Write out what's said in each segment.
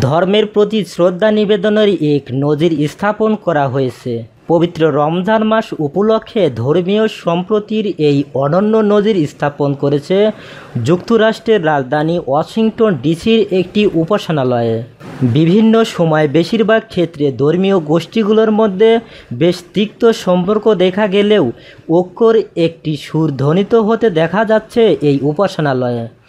ধর্মের প্রতি শ্রদ্ধা নিবেদনের এক নজির স্থাপন করা হয়েছে। পবিত্র রমজান মাস উপলক্ষে ধর্মীয় সম্প্রতির এই অনন্য নজির স্থাপন করেছে যুক্তরাষ্ট্রের রাজধানী ওয়াশিংটন ডিসির একটি উপাসনালয়ে। বিভিন্ন সময় বেশিরভাগ ক্ষেত্রে ধর্মীয় গোষ্ঠীগুলোর মধ্যে বেশ তিক্ত সম্পর্ক দেখা গেলেও ঐক্যর একটি সুর ধ্বনিত হতে দেখা যাচ্ছে এই উপাসনালয়ে।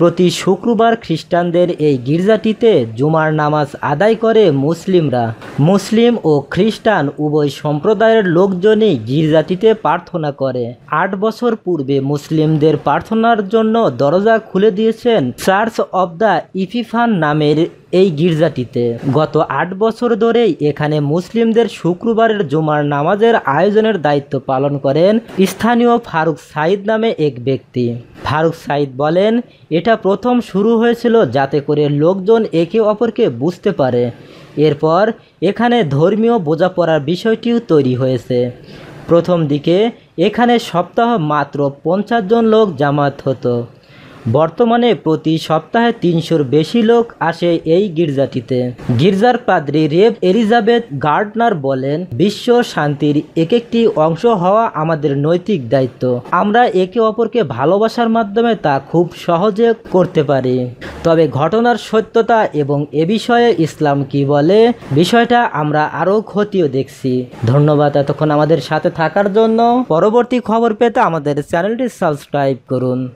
প্রতি শুক্রবার খ্রিস্টানদের এই গির্জাটিতে জুমার নামাজ আদায় করে মুসলিমরা। মুসলিম ও খ্রিস্টান উভয় সম্প্রদায়ের লোকজনই গির্জাটিতে প্রার্থনা করে। আট বছর পূর্বে মুসলিমদের প্রার্থনার জন্য দরজা খুলে দিয়েছেন চার্চ অব দ্য ইফিফান নামের এই গির্জাটিতে। গত আট বছর ধরেই এখানে মুসলিমদের শুক্রবারের জুমার নামাজের আয়োজনের দায়িত্ব পালন করেন স্থানীয় ফারুক সাইদ নামে এক ব্যক্তি। ফারুক সাইদ বলেন, এটা প্রথম শুরু হয়েছিল যাতে করে লোকজন একে অপরকে বুঝতে পারে। এরপর এখানে ধর্মীয় বোঝাপড়ার বিষয়টিও তৈরি হয়েছে। প্রথম দিকে এখানে সপ্তাহ মাত্র পঞ্চাশ জন লোক জামাত হতো। বর্তমানে প্রতি সপ্তাহে তিনশোর বেশি লোক আসে এই গির্জাটিতে। গির্জার পাদ্রী রেব এলিজাবেথ গার্ডনার বলেন, বিশ্ব শান্তির এক একটি অংশ হওয়া আমাদের নৈতিক দায়িত্ব। আমরা একে অপরকে ভালোবাসার মাধ্যমে তা খুব সহজে করতে পারি। তবে ঘটনার সত্যতা এবং এ বিষয়ে ইসলাম কি বলে, বিষয়টা আমরা আরও ক্ষতিও দেখছি। ধন্যবাদ এতক্ষণ আমাদের সাথে থাকার জন্য। পরবর্তী খবর পেতে আমাদের চ্যানেলটি সাবস্ক্রাইব করুন।